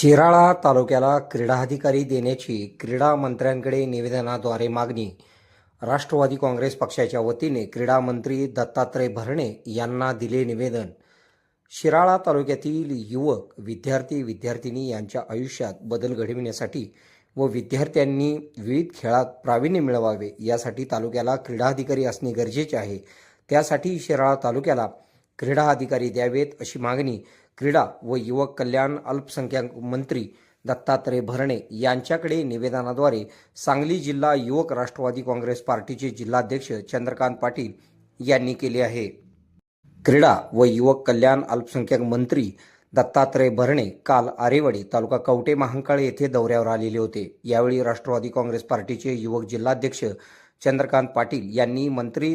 शिराळा तालुक्याला क्रीडाधिकारी देण्याची क्रीडा मंत्र्यांकडे निवेदनाद्वारे मागणी. राष्ट्रवादी काँग्रेस पक्षाच्या वतीने क्रीडा मंत्री दत्तात्रय भरणे यांना दिले निवेदन. शिराळा तालुक्यातील युवक विद्यार्थी विद्यार्थिनी यांच्या आयुष्यात बदल घडविण्यासाठी व विद्यार्थ्यांनी विविध खेळात प्रावीण्य मिळवावे यासाठी तालुक्याला क्रीडाधिकारी असणे गरजेचे आहे. त्यासाठी शिराळा तालुक्याला क्रीडा अधिकारी द्यावेत अशी मागणी क्रीडा व युवक कल्याण अल्पसंख्याक मंत्री दत्तात्रय भरणे यांच्याकडे निवेदनाद्वारे सांगली जिल्हा युवक राष्ट्रवादी काँग्रेस पार्टीचे जिल्हाध्यक्ष चंद्रकांत पाटील यांनी केले आहे. क्रीडा व युवक कल्याण अल्पसंख्याक मंत्री दत्तात्रय भरणे काल आरेवाडी तालुका कवटे महांकाळ येथे दौऱ्यावर आलेले होते. यावेळी राष्ट्रवादी काँग्रेस पार्टीचे युवक जिल्हाध्यक्ष चंद्रकांत पाटील यांनी मंत्री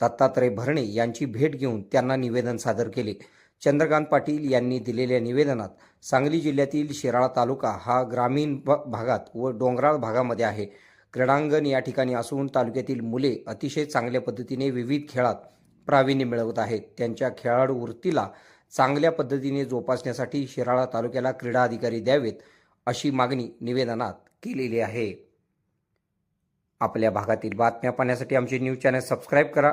दत्तात्रय भरणे यांची भेट घेऊन त्यांना निवेदन सादर केले. चंद्रकांत पाटील यांनी दिलेल्या निवेदनात सांगली जिल्ह्यातील शिराळा तालुका हा ग्रामीण भागात व डोंगराळ भागामध्ये आहे. क्रीडांगण या ठिकाणी असून तालुक्यातील मुले अतिशय चांगल्या पद्धतीने विविध खेळात प्रावीण्य मिळवत आहेत. त्यांच्या खेळाडू वृत्तीला चांगल्या पद्धतीने जोपासण्यासाठी शिराळा तालुक्याला क्रीडा अधिकारी द्यावेत अशी मागणी निवेदनात केलेली आहे. आपल्या भागातील बातम्या पाहण्यासाठी आमचे न्यूज चॅनल सबस्क्राईब करा.